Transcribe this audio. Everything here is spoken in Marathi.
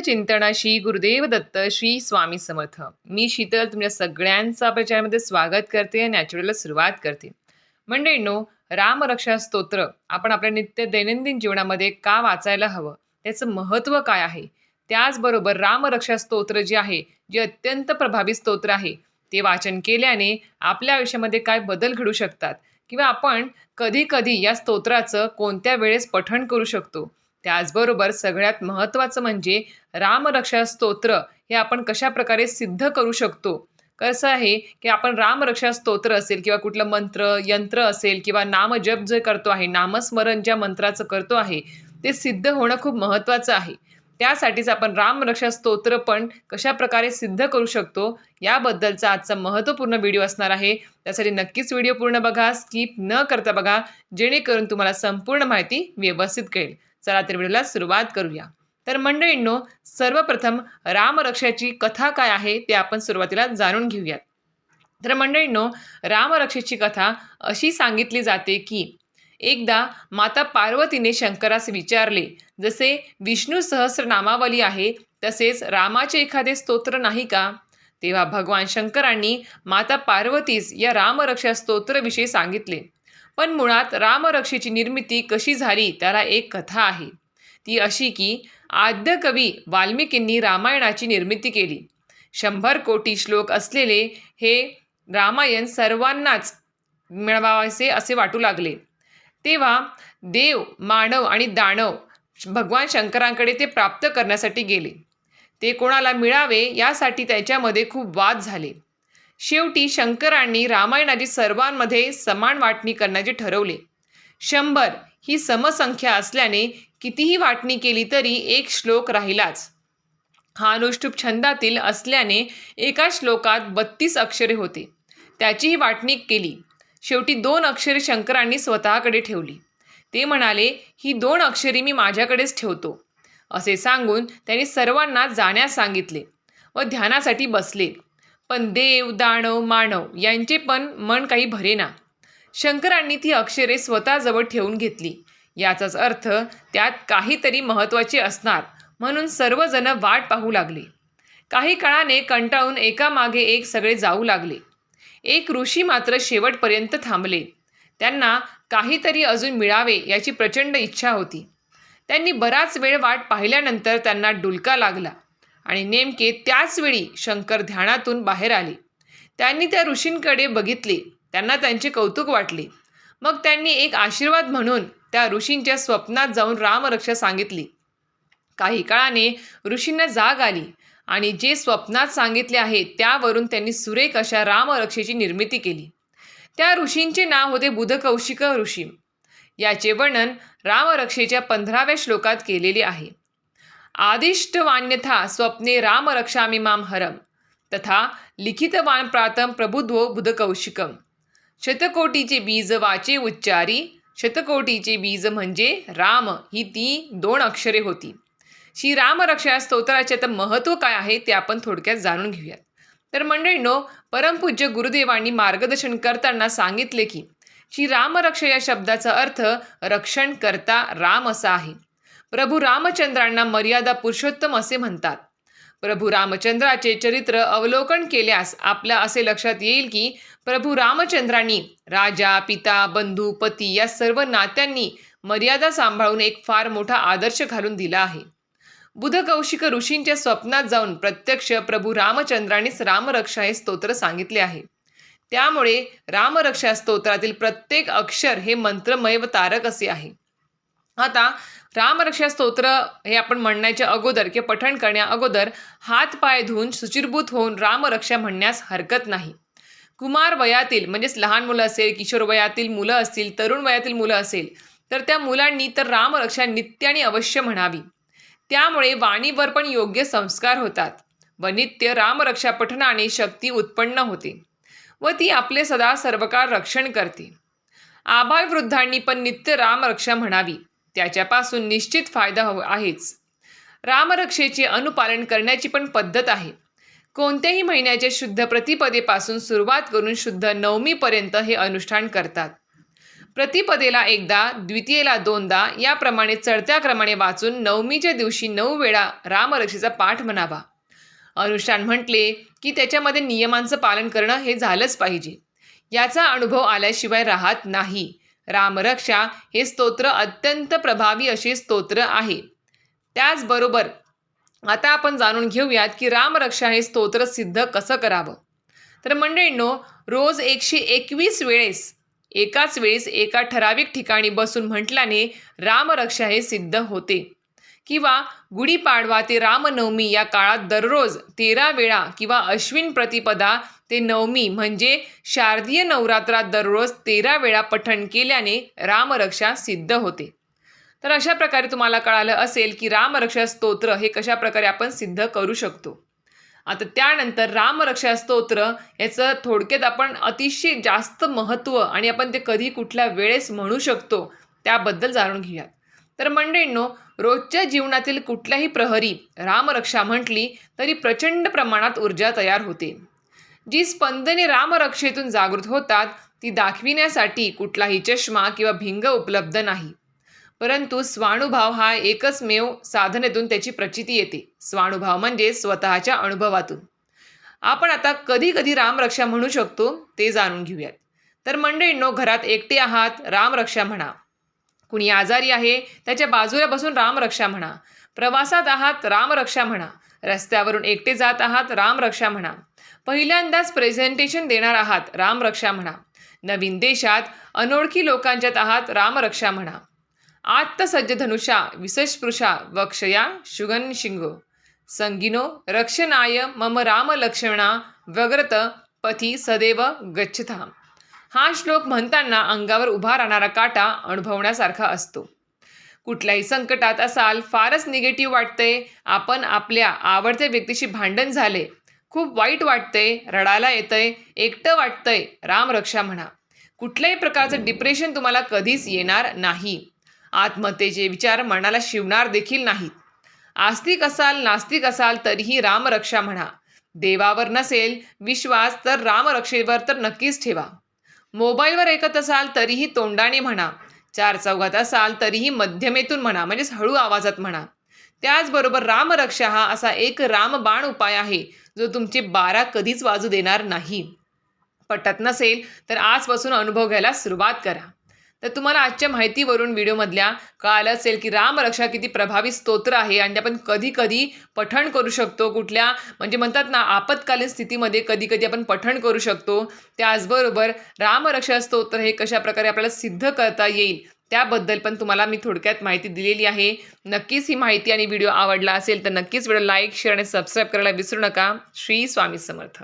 चिंतनाशी गुरुदेव दत्त श्री स्वामी समर्थ. मी शीतल तुमच्या सगळ्यांचं आपल्या चॅनलमध्ये स्वागत करते आणि नॅचरलला सुरुवात करते. मंडळींनो रामरक्षा स्तोत्र आपण आपल्या नित्य दैनंदिन जीवनामध्ये का वाचायला हवं? त्याचं महत्त्व काय आहे? त्याचबरोबर रामरक्षा स्तोत्र जे आहे जे अत्यंत प्रभावी स्तोत्र आहे ते वाचन केल्याने आपल्या आयुष्यामध्ये काय बदल घडू शकतात? किंवा आपण कधी कधी या स्तोत्राचं कोणत्या वेळेस पठण करू शकतो? त्याचबरोबर सगळ्यात महत्त्वाचं म्हणजे रामरक्षा स्तोत्र हे आपण कशा प्रकारे सिद्ध करू शकतो? कसं आहे की आपण रामरक्षा स्तोत्र असेल किंवा कुठलं मंत्र यंत्र असेल किंवा नामजप जे करतो आहे नामस्मरण ज्या मंत्राचं करतो आहे ते सिद्ध होणं खूप महत्त्वाचं आहे. त्यासाठीच आपण रामरक्षा स्तोत्र पण कशा प्रकारे सिद्ध करू शकतो याबद्दलचा आजचा महत्त्वपूर्ण व्हिडिओ असणार आहे. त्यासाठी नक्कीच व्हिडिओ पूर्ण बघा स्किप न करता बघा जेणेकरून तुम्हाला संपूर्ण माहिती व्यवस्थित कळेल. चला तर व्हिडिओला सुरुवात करूया. तर मंडळींनो सर्वप्रथम रामरक्षाची कथा काय आहे ते आपण सुरुवातीला जाणून घेऊयात. तर मंडळींनो रामरक्षेची कथा अशी सांगितली जाते की एकदा माता पार्वतीने शंकरास विचारले जसे विष्णू सहस्रनामावली आहे तसेच रामाचे एखादे स्तोत्र नाही का? तेव्हा भगवान शंकरांनी माता पार्वतीस या रामरक्षा स्तोत्रविषयी सांगितले. पण मुळात रामरक्षेची निर्मिती कशी झाली त्याला एक कथा आहे. ती अशी की आद्य कवी वाल्मिकींनी रामायणाची निर्मिती केली. शंभर कोटी श्लोक असलेले हे रामायण सर्वांनाच मिळवायचे असे वाटू लागले. तेव्हा देव मानव आणि दानव भगवान शंकरांकडे ते प्राप्त करण्यासाठी गेले. ते कोणाला मिळावे यासाठी त्याच्यामध्ये खूप वाद झाले. शेवटी शंकरांनी रामायणाची सर्वांमध्ये समान वाटणी करण्याचे ठरवले. शंभर ही समसंख्या असल्याने कितीही वाटणी केली तरी एक श्लोक राहिलाच. हा अनुष्टुप छंदातील असल्याने एका श्लोकात बत्तीस अक्षरे होते. त्याचीही वाटणी केली. शेवटी दोन अक्षरे शंकरांनी स्वतःकडे ठेवली. ते म्हणाले ही दोन अक्षरे मी माझ्याकडेच ठेवतो. असे सांगून त्यांनी सर्वांना जाण्यास सांगितले व ध्यानासाठी बसले. पण देव दानव मानव यांचे पण मन काही भरेना. शंकरांनी ती अक्षरे स्वतःजवळ ठेवून घेतली. याचाच अर्थ त्यात काहीतरी महत्त्वाचे असणार म्हणून सर्वजण वाट पाहू लागले. काही काळाने कंटाळून एकामागे एक सगळे जाऊ लागले. एक ऋषी मात्र शेवटपर्यंत थांबले. त्यांना काहीतरी अजून मिळावे याची प्रचंड इच्छा होती. त्यांनी बराच वेळ वाट पाहिल्यानंतर त्यांना डुलका लागला. आणि नेमके त्याचवेळी शंकर ध्यानातून बाहेर आले. त्यांनी त्या ऋषींकडे बघितले. त्यांना त्यांचे कौतुक वाटले. मग त्यांनी एक आशीर्वाद म्हणून त्या ऋषींच्या स्वप्नात जाऊन रामरक्षा सांगितली. काही काळाने ऋषींना जाग आली आणि जे स्वप्नात सांगितले आहे त्यावरून त्यांनी सुरेख अशा रामरक्षेची निर्मिती केली. त्या ऋषींचे नाव होते बुधकौशिक ऋषी. याचे वर्णन रामरक्षेच्या पंधराव्या श्लोकात केलेले आहे. आदिष्टवान्यथा स्वप्ने रामरक्षामिमाम हरम। तथा लिखितवान प्रातम प्रबुद्धो बुधकौशिकम। शतकोटीचे बीज वाचे उच्चारी शतकोटीचे बीज म्हणजे राम ही ती दोन अक्षरे होती। श्री रामरक्षा स्तोत्राचे तर महत्त्व काय आहे ते आपण थोडक्यात जाणून घेऊयात। तर मंडळींनो परमपूज्य गुरुदेवांनी मार्गदर्शन करताना सांगितले की श्री रामरक्षा या शब्दाचा अर्थ रक्षण करता राम असा आहे। प्रभू रामचंद्रांना मर्यादा पुरुषोत्तम असे म्हणतात. प्रभू रामचंद्राचे चरित्र अवलोकन केल्यास आपल्या असे लक्षात येईल की प्रभू रामचंद्रांनी राजा पिता बंधू पती या सर्व नात्यांनी मर्यादा सांभाळून एक फार मोठा आदर्श घालून दिला आहे. बुधकौशिक ऋषींच्या स्वप्नात जाऊन प्रत्यक्ष प्रभू रामचंद्रांनीच रामरक्षा हे स्तोत्र सांगितले आहे. त्यामुळे रामरक्षा स्तोत्रातील प्रत्येक अक्षर हे मंत्रमय व तारक असे आहे. आता रामरक्षा स्तोत्र हे आपण म्हणण्याच्या अगोदर किंवा पठण करण्या अगोदर हात पाय धुवून सुचिरभूत होऊन रामरक्षा म्हणण्यास हरकत नाही. कुमार वयातील म्हणजेच लहान मुलं असेल किशोर वयातील मुलं असतील तरुण वयातील मुलं असेल तर त्या मुलांनी तर रामरक्षा नित्याने अवश्य म्हणावी. त्यामुळे वाणीवर पण योग्य संस्कार होतात. व नित्य रामरक्षा पठणाने शक्ती उत्पन्न होते व ती आपले सदा सर्वकाळ रक्षण करते. आभार वृद्धांनी पण नित्य रामरक्षा म्हणावी. त्याच्यापासून निश्चित फायदा हो आहेच. रामरक्षेचे अनुपालन करण्याची पण पद्धत आहे. कोणत्याही महिन्याच्या शुद्ध प्रतिपदेपासून सुरुवात करून शुद्ध नवमीपर्यंत हे अनुष्ठान करतात. प्रतिपदेला एकदा द्वितीयेला दोनदा याप्रमाणे चढत्या क्रमाने वाचून नवमीच्या दिवशी नऊ वेळा रामरक्षेचा पाठ म्हणावा. अनुष्ठान म्हटले की त्याच्यामध्ये नियमांचं पालन करणं हे झालंच पाहिजे. याचा अनुभव आल्याशिवाय राहत नाही. रामरक्षा हे स्तोत्र अत्यंत प्रभावी असे स्तोत्र आहे. त्याचबरोबर आता आपण जाणून घेऊयात की रामरक्षा हे स्तोत्र सिद्ध कसं करावं? तर मंडळींनो रोज एकशे एकवीस वेळेस एकाच वेळेस एका ठराविक ठिकाणी बसून म्हटल्याने रामरक्षा हे सिद्ध होते. किंवा गुढीपाडवा ते रामनवमी या काळात दररोज तेरा वेळा किंवा अश्विन प्रतिपदा ते नवमी म्हणजे शारदीय नवरात्रात दररोज तेरा वेळा पठण केल्याने रामरक्षा सिद्ध होते. तर अशा प्रकारे तुम्हाला कळालं असेल की रामरक्षा स्तोत्र हे कशा प्रकारे आपण सिद्ध करू शकतो. आता त्यानंतर रामरक्षा स्तोत्र याचं थोडक्यात आपण अतिशय जास्त महत्त्व आणि आपण ते कधी कुठल्या वेळेस म्हणू शकतो त्याबद्दल जाणून घेऊयात. तर मंडळींनो रोजच्या जीवनातील कुठल्याही प्रहरी रामरक्षा म्हटली तरी प्रचंड प्रमाणात ऊर्जा तयार होते. जी स्पंदने रामरक्षेतून जागृत होतात ती दाखविण्यासाठी कुठलाही चष्मा किंवा भिंग उपलब्ध नाही. परंतु स्वानुभाव हा एकचमेव साधनेतून त्याची प्रचिती येते. स्वानुभाव म्हणजे स्वतःच्या अनुभवातून. आपण आता कधी कधी रामरक्षा म्हणू शकतो ते जाणून घेऊयात. तर मंडळींनो घरात एकटे आहात रामरक्षा म्हणा. कुणी आजारी आहे त्याच्या बाजूला बसून रामरक्षा म्हणा. प्रवासात आहात रामरक्षा म्हणा. रस्त्यावरून एकटे जात आहात रामरक्षा म्हणा. पहिल्यांदाच प्रेझेंटेशन देणार आहात रामरक्षा म्हणा. नवीन देशात अनोळखी लोकांच्यात आहात रामरक्षा म्हणा. आत्तसज्ज धनुषा विसस्पृशा वक्षया शुगन शिंगो. संगिनो रक्षणाय मम रामलक्ष्मणा व्यग्रत पथी सदैव गच्छताम. हा श्लोक म्हणताना अंगावर उभा राहणारा काटा अनुभवण्यासारखा असतो. कुठल्याही संकटात असाल फारच निगेटिव्ह वाटतंय आपण आपल्या आवडत्या व्यक्तीशी भांडण झाले खूप वाईट वाटतंय रडायला येतंय एकटं वाटतंय रामरक्षा म्हणा. कुठल्याही प्रकारचं डिप्रेशन तुम्हाला कधीच येणार नाही. आत्महत्येचे विचार मनाला शिवणार देखील नाहीत. आस्तिक असाल नास्तिक असाल तरीही रामरक्षा म्हणा. देवावर नसेल विश्वास तर रामरक्षेवर तर नक्कीच ठेवा. मोबाईलवर ऐकत असाल तरीही तोंडाने म्हणा चार चौघात असाल तरीही मध्यमेतून म्हणा म्हणजेच हळू आवाजात म्हणा. त्याचबरोबर रामरक्षा हा असा एक रामबाण उपाय आहे जो तुमचे बारा कधीच वाजू देणार नाही. पटत नसेल तर आजपासून अनुभव घ्यायला सुरुवात करा. तर तुम्हाला आजच्या माहितीवरून व्हिडिओमधल्या कळालं असेल की रामरक्षा किती प्रभावी स्तोत्र आहे आणि आपण कधी कधी पठण करू शकतो. कुठल्या म्हणजे म्हणतात ना आपत्कालीन स्थितीमध्ये कधी कधी आपण पठण करू शकतो. त्याचबरोबर रामरक्षा स्तोत्र हे कशाप्रकारे आपल्याला सिद्ध करता येईल त्याबद्दल पण तुम्हाला मी थोडक्यात माहिती दिलेली आहे. नक्कीच ही माहिती आणि व्हिडिओ आवडला असेल तर नक्कीच व्हिडिओ लाईक शेअर आणि सबस्क्राईब करायला विसरू नका. श्री स्वामी समर्थ.